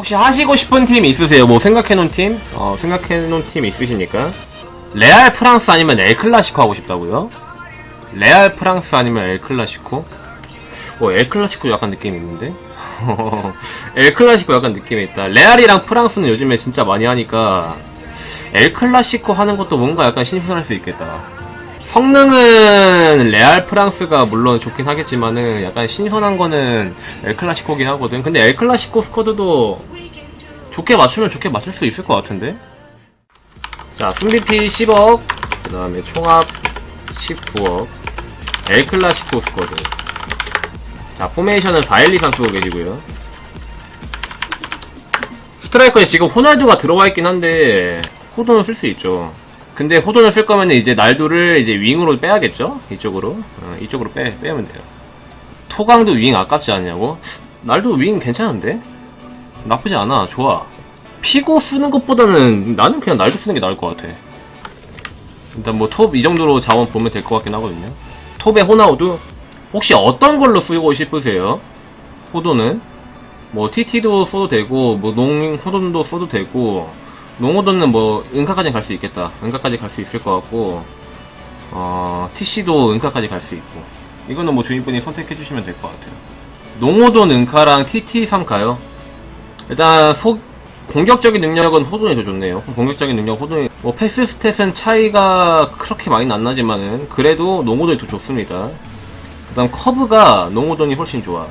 혹시 하시고 싶은 팀 있으세요? 뭐 생각해놓은 팀? 어, 생각해놓은 팀 있으십니까? 레알 프랑스 아니면 엘 클라시코 하고 싶다고요? 레알 프랑스 아니면 엘 클라시코? 어, 엘 클라시코 약간 느낌이 있는데? 엘 클라시코 약간 느낌이 있다. 레알이랑 프랑스는 요즘에 진짜 많이 하니까 엘 클라시코 하는 것도 뭔가 약간 신선할 수 있겠다. 성능은 레알 프랑스가 물론 좋긴 하겠지만은 약간 신선한 거는 엘 클라시코긴 하거든. 근데 엘 클라시코 스쿼드도 좋게 맞추면 좋게 맞출 수 있을 것 같은데? 자, 순비피 10억, 그 다음에 총합 19억, 엘 클라시코 스쿼드. 자, 포메이션은 4-1-2-3 쓰고 계시고요. 스트라이커에 지금 호날두가 들어와 있긴 한데, 호돈은 쓸수 있죠. 근데 호돈을 쓸 거면 이제 날두를 이제 윙으로 빼야겠죠? 이쪽으로. 어, 이쪽으로 빼, 빼면 돼요. 토강도 윙 아깝지 않냐고? 날도 윙 괜찮은데? 나쁘지 않아. 좋아. 피고 쓰는 것보다는 나는 그냥 날도 쓰는 게 나을 것 같아. 일단 뭐 톱 이 정도로 자원 보면 될 것 같긴 하거든요. 톱에 호나우두 혹시 어떤 걸로 쓰고 싶으세요? 호도는 뭐 TT도 써도 되고 뭐 농 호돈도 써도 되고 농호돈은 뭐 은카까지 갈 수 있겠다. 은카까지 갈 수 있을 것 같고 어 TC도 은카까지 갈 수 있고 이거는 뭐 주인분이 선택해 주시면 될 것 같아요. 농호돈 은카랑 TT 3 가요. 일단 소, 공격적인 능력은 호돈이 더 좋네요. 공격적인 능력 호돈이 뭐 패스 스탯은 차이가 그렇게 많이 안 나지만은 그래도 농호돈이 더 좋습니다. 그다음 커브가 농호돈이 훨씬 좋아.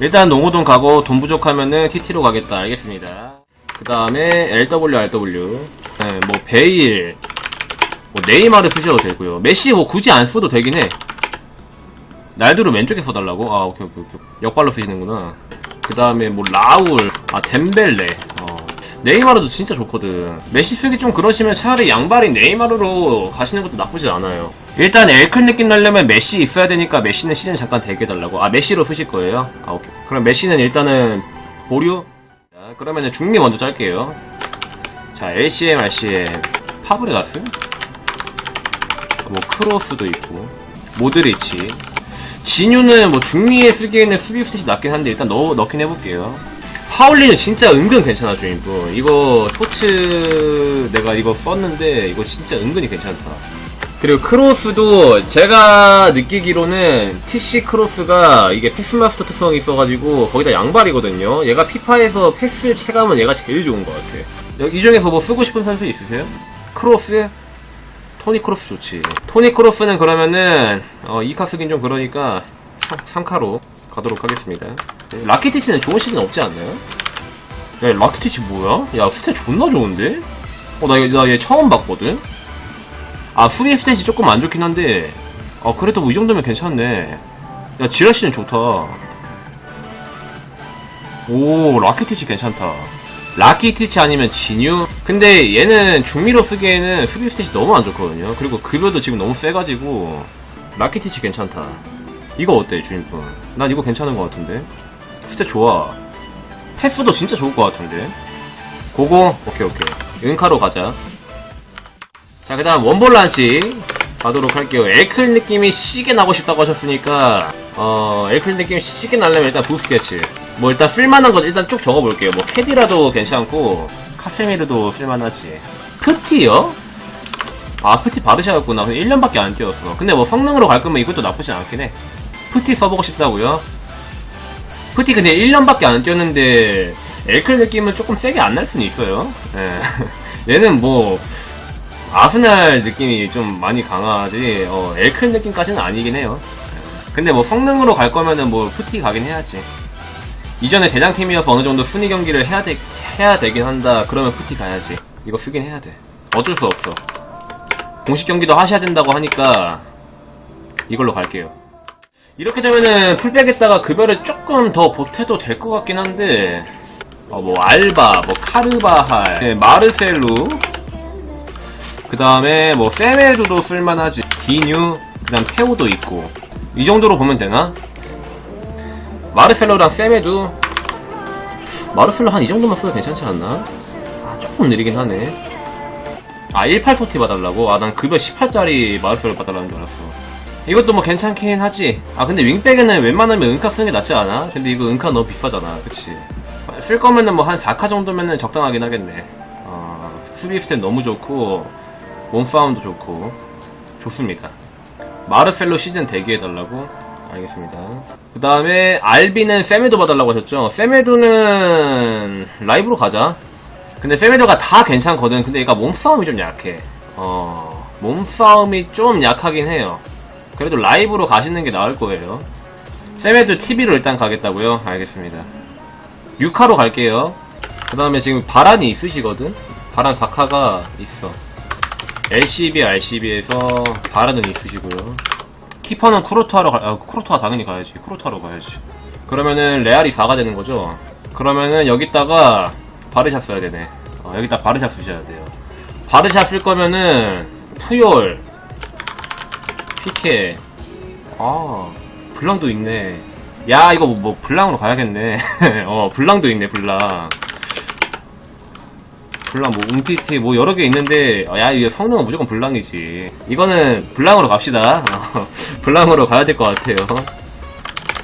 일단 농호돈 가고 돈 부족하면은 TT로 가겠다. 알겠습니다. 그 다음에 LW, RW, 네, 뭐 베일, 뭐 네이마르 쓰셔도 되고요. 메시 뭐 굳이 안 써도 되긴 해. 날두를 왼쪽에 써달라고? 아 오케이 오케이 오케이. 역발로 쓰시는구나. 그 다음에 뭐 라울, 아 덴벨레. 어. 네이마르도 진짜 좋거든. 메시 쓰기 좀 그러시면 차라리 양발인 네이마르로 가시는 것도 나쁘지 않아요. 일단 엘클 느낌 나려면 메시 있어야 되니까 메시는 시즌 잠깐 대기해달라고. 아 메시로 쓰실 거예요? 아 오케이. 그럼 메시는 일단은 보류. 자, 그러면은 중미 먼저 짤게요. 자 LCM, RCM, 파브레가스, 뭐 크로스도 있고 모드리치. 진유는 뭐 중미에 쓰기에는 수비 스탯이 낮긴 한데 일단 넣, 넣긴 해볼게요. 파울리는 진짜 은근 괜찮아 주인분. 이거 토츠 내가 이거 썼는데 이거 진짜 은근히 괜찮다. 그리고 크로스도 제가 느끼기로는 TC 크로스가 이게 패스마스터 특성이 있어가지고 거기다 양발이거든요. 얘가 피파에서 패스 체감은 얘가 제일 좋은 것 같아. 이 중에서 뭐 쓰고 싶은 선수 있으세요? 크로스? 토니 크로스 좋지. 토니 크로스는 그러면은 어, 2카 쓰긴 좀 그러니까 3, 카로 가도록 하겠습니다. 라키티치는 좋은 시즌 없지 않나요? 야, 라키티치 뭐야? 야, 스탯 존나 좋은데? 어, 나, 얘- 나얘 처음 봤거든? 아, 수비 스탯이 조금 안 좋긴 한데, 어, 그래도 뭐 이 정도면 괜찮네. 야, 지라시는 좋다. 오, 라키티치 괜찮다. 라키티치 아니면 진유? 근데 얘는 중미로 쓰기에는 수비 스탯이 너무 안 좋거든요. 그리고 급여도 지금 너무 세가지고, 라키티치 괜찮다. 이거 어때, 주인분? 난 이거 괜찮은 것 같은데? 스탯 좋아. 패스도 진짜 좋을 것 같은데? 고고? 오케이, 오케이. 은카로 가자. 자, 그 다음 원볼란치 가도록 할게요. 엘클 느낌이 시게 나고 싶다고 하셨으니까, 어, 엘클 느낌이 시게 나려면 일단 부스케치. 뭐 일단 쓸만한 거 일단 쭉 적어볼게요. 뭐 캐디라도 괜찮고, 카세미르도 쓸만하지. 프티요? 아, 프티 바르샤였구나. 1년밖에 안 뛰었어. 근데 뭐 성능으로 갈 거면 이것도 나쁘지 않긴 해. 프티 써보고 싶다고요? 프티 근데 1년밖에 안 뛰었는데, 엘클 느낌은 조금 세게 안 날 수는 있어요. 예. 얘는 뭐, 아스날 느낌이 좀 많이 강하지, 어, 엘클 느낌까지는 아니긴 해요. 예. 근데 뭐 성능으로 갈 거면은 뭐 푸티 가긴 해야지. 이전에 대장팀이어서 어느 정도 순위 경기를 해야 돼, 해야 되긴 한다. 그러면 푸티 가야지. 이거 쓰긴 해야 돼. 어쩔 수 없어. 공식 경기도 하셔야 된다고 하니까 이걸로 갈게요. 이렇게 되면은 풀백에다가 급여를 조금 더 보태도 될 것 같긴 한데 어, 뭐 알바, 뭐 카르바할, 네, 마르셀루, 그 다음에 뭐 세메두도 쓸만하지, 디뉴, 그 다음 테오도 있고 이 정도로 보면 되나? 마르셀로랑 세메두, 마르셀로 한 이 정도만 써도 괜찮지 않나? 아 조금 느리긴 하네. 아 18포티 봐달라고? 아 난 급여 18짜리 마르셀로 봐달라는 줄 알았어. 이것도 뭐 괜찮긴 하지. 아 근데 윙백에는 웬만하면 은카 쓰는 게 낫지 않아? 근데 이거 은카 너무 비싸잖아, 그치? 쓸 거면은 뭐 한 4카 정도면은 적당하긴 하겠네. 어, 수비 스탯 너무 좋고, 몸싸움도 좋고, 좋습니다. 마르셀로 시즌 대기해달라고? 알겠습니다. 그 다음에, 알비는 세메도 봐달라고 하셨죠? 세메도는, 라이브로 가자. 근데 세메도가 다 괜찮거든. 근데 얘가 몸싸움이 좀 약해. 어, 몸싸움이 좀 약하긴 해요. 그래도 라이브로 가시는 게 나을 거예요. 세메도 TV로 일단 가겠다고요? 알겠습니다. 6카로 갈게요. 그 다음에 지금 바란이 있으시거든? 바란 4카가 있어. LCB, RCB에서 바란은 있으시고요. 키퍼는 쿠로토하러 가, 아, 쿠로토하 당연히 가야지. 쿠로토하러 가야지. 그러면은 레알이 4가 되는 거죠? 그러면은 여기다가 바르샤 써야 되네. 어, 여기다 바르샤 쓰셔야 돼요. 바르샤 쓸 거면은 푸열, 피케, 아, 블랑도 있네. 야, 이거 뭐, 뭐 블랑으로 가야겠네. 어, 블랑도 있네, 블랑. 블랑 뭐 웅티티 뭐 여러 개 있는데 어, 야 이게 성능은 무조건 블랑이지. 이거는 블랑으로 갑시다. 어, 블랑으로 가야 될 것 같아요.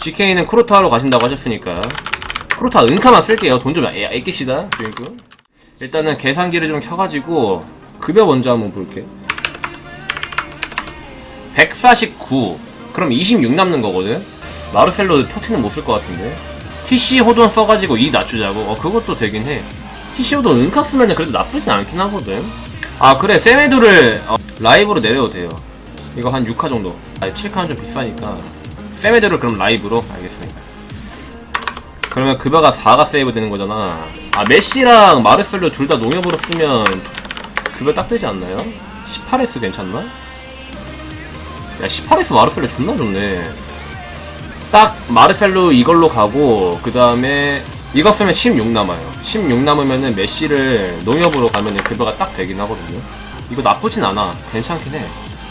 GK는 크로타로 가신다고 하셨으니까. 크로타 은카만 쓸게요. 돈 좀 아끼시다. 주인공 일단은 계산기를 좀 켜가지고 급여 먼저 한번 볼게. 149 그럼 26 남는 거거든. 마르셀로 토티는 못 쓸 것 같은데. TC 호돈 써가지고 2 낮추자고. 어 그것도 되긴 해 TC 호돈 은카 쓰면은 그래도 나쁘진 않긴 하거든. 아 그래 세메드를 어, 라이브로 내려도 돼요. 이거 한 6카 정도. 아니 7카는 좀 비싸니까. 세메드를 그럼 라이브로? 알겠습니다. 그러면 급여가 4가 세이브 되는 거잖아. 아 메시랑 마르셀로 둘 다 농협으로 쓰면 급여 딱 되지 않나요? 18S 괜찮나? 야 18S 마르셀로 존나 좋네. 딱 마르셀로 이걸로 가고 그 다음에 이거 쓰면 16 남아요. 16 남으면은 메시를 농협으로 가면은 급여가 딱 되긴 하거든요. 이거 나쁘진 않아. 괜찮긴 해.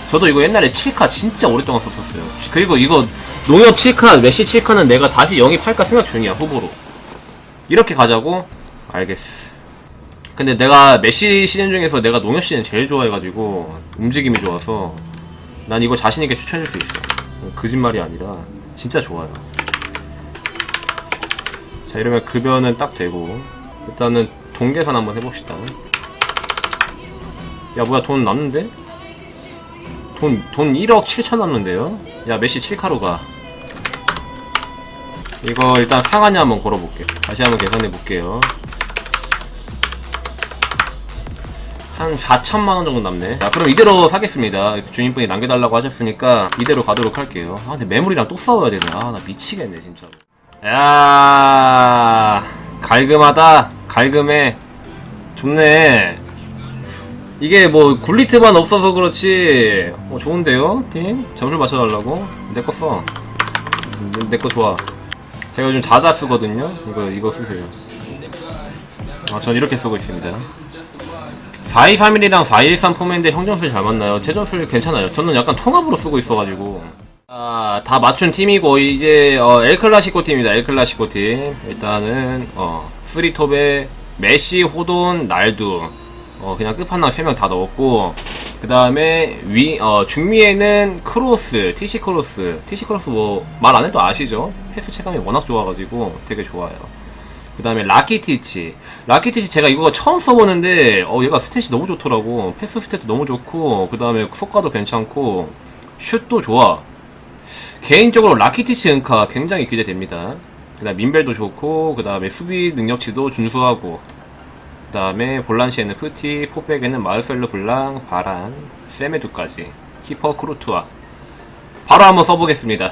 저도 이거 옛날에 7카 진짜 오랫동안 썼었어요. 그리고 이거 농협 7카 메시 7카는 내가 다시 영입할까 생각 중이야 후보로. 이렇게 가자고? 알겠어. 근데 내가 메시 시즌 중에서 내가 농협 시즌 제일 좋아해가지고 움직임이 좋아서 난 이거 자신있게 추천해줄 수 있어. 거짓말이 아니라 진짜 좋아요 자 이러면 급여는 딱 되고 일단은 돈 계산 한번 해봅시다. 야 뭐야 돈 남는데? 돈, 돈 1억 7천 남는데요? 야 메시 7카로 가? 이거 일단 상한이 한번 걸어볼게 다시 한번 계산해볼게요. 한 4천만원 정도 남네. 자 그럼 이대로 사겠습니다. 주인분이 남겨달라고 하셨으니까 이대로 가도록 할게요. 아 근데 매물이랑 또 싸워야 되네. 아 나 미치겠네 진짜로 야 갈금하다. 갈금해. 좋네. 이게 뭐 굴리트만 없어서 그렇지. 어, 좋은데요 팀? 점수 맞춰달라고? 내 거 써. 내 거 좋아. 제가 요즘 자자 쓰거든요. 이거 이거 쓰세요. 아, 전 이렇게 쓰고 있습니다. 4231이랑 413 포맷인데 형전술 잘 맞나요? 제전술 괜찮아요. 저는 약간 통합으로 쓰고 있어가지고. 아, 다 맞춘 팀이고, 이제, 어, 엘클라시코 팀입니다. 엘클라시코 팀. 일단은, 어, 스리톱에 메시, 호돈, 날두. 어, 그냥 끝판왕 3명 다 넣었고, 그 다음에, 위, 어, 중미에는 크로스, TC 크로스. TC 크로스 뭐, 말 안 해도 아시죠? 패스 체감이 워낙 좋아가지고 되게 좋아요. 그 다음에 라키티치 라키티치 제가 이거 처음 써보는데 어 얘가 스탯이 너무 좋더라고 패스 스탯도 너무 좋고 그 다음에 속가도 괜찮고 슛도 좋아 개인적으로 라키티치 은카 굉장히 기대됩니다. 그 다음 민벨도 좋고 그 다음에 수비 능력치도 준수하고 그 다음에 볼란시에는 푸티 포백에는 마르셀로 블랑 바란 세메두까지 키퍼 크루투아. 바로 한번 써보겠습니다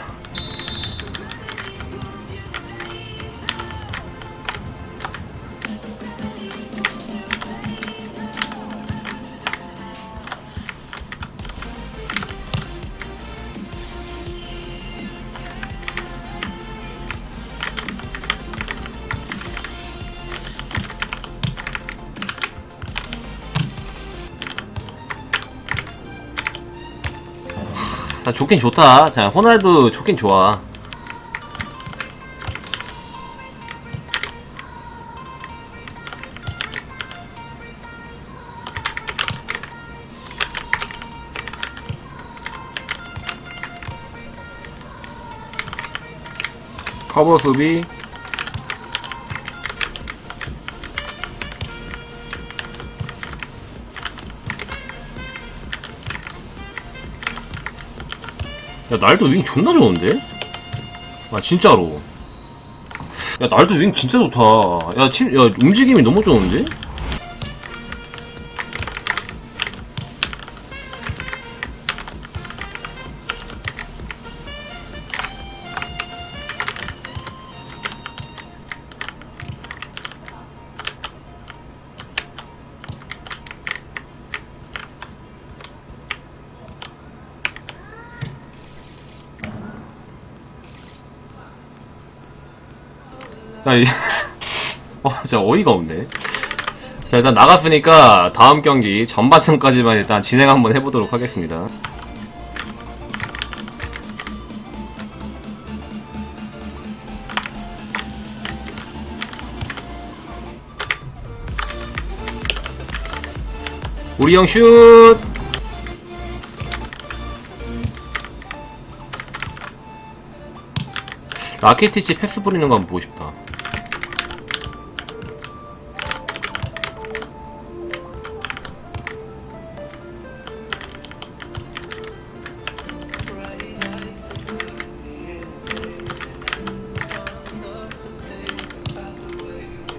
자, 좋긴 좋다. 자, 호날두 좋긴 좋아. 커버 수비. 야, 날도 윙 존나 좋은데? 아, 진짜로. 야, 날도 윙 진짜 좋다. 야, 침, 야, 움직임이 너무 좋은데? 야, 이, 어, 진짜 어이가 없네. 자, 일단 나갔으니까 다음 경기 전반전까지만 일단 진행 한번 해보도록 하겠습니다. 우리 형 슛! 라켓티치 패스 뿌리는 거 한번 보고 싶다.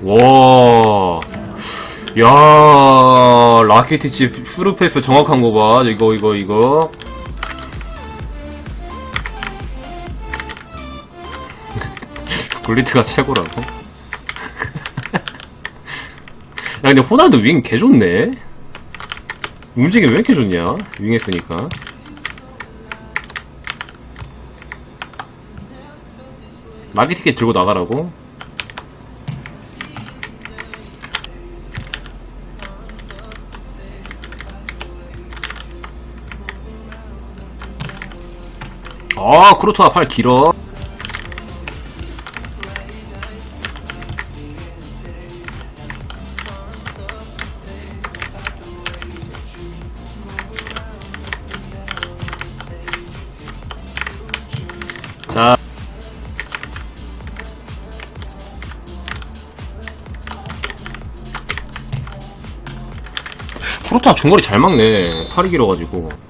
와, 야, 라켓티치 스루 패스 정확한 거 봐. 이거, 이거, 이거. 굴리트가 최고라고? 야, 근데 호날두 윙 개 좋네? 움직임 왜 이렇게 좋냐? 윙 했으니까. 마기티켓 들고 나가라고? 아, 크루토가 팔 길어. 자. 크루토가 중거리 잘 막네. 팔이 길어가지고.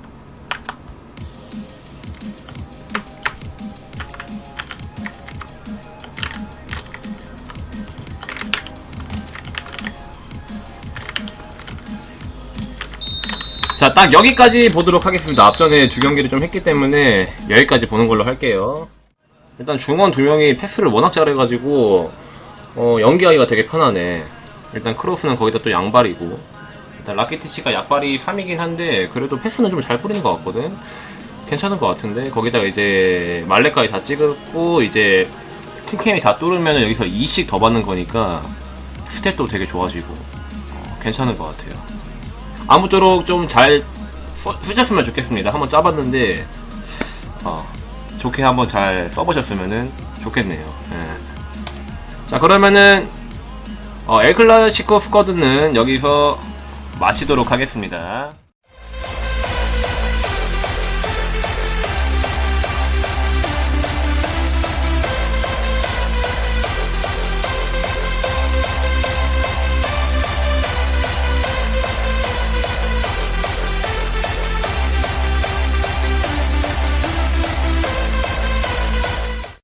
자, 딱 여기까지 보도록 하겠습니다. 앞전에 두 경기를 좀 했기 때문에 여기까지 보는 걸로 할게요. 일단 중원 두 명이 패스를 워낙 잘해가지고 어, 연기하기가 되게 편하네. 일단 크로스는 거기다 또 양발이고 일단 라키티치가 약발이 3이긴 한데 그래도 패스는 좀 잘 뿌리는 것 같거든. 괜찮은 것 같은데 거기다가 이제 말레까지 다 찍었고 이제 킹캠이 다 뚫으면 여기서 2씩 더 받는 거니까 스탯도 되게 좋아지고 어, 괜찮은 것 같아요. 아무쪼록 좀 잘 쓰셨으면 좋겠습니다. 한번 짜봤는데 어, 좋게 한번 잘 써보셨으면 좋겠네요. 예. 자 그러면은 어, 엘클라시코 스쿼드는 여기서 마치도록 하겠습니다.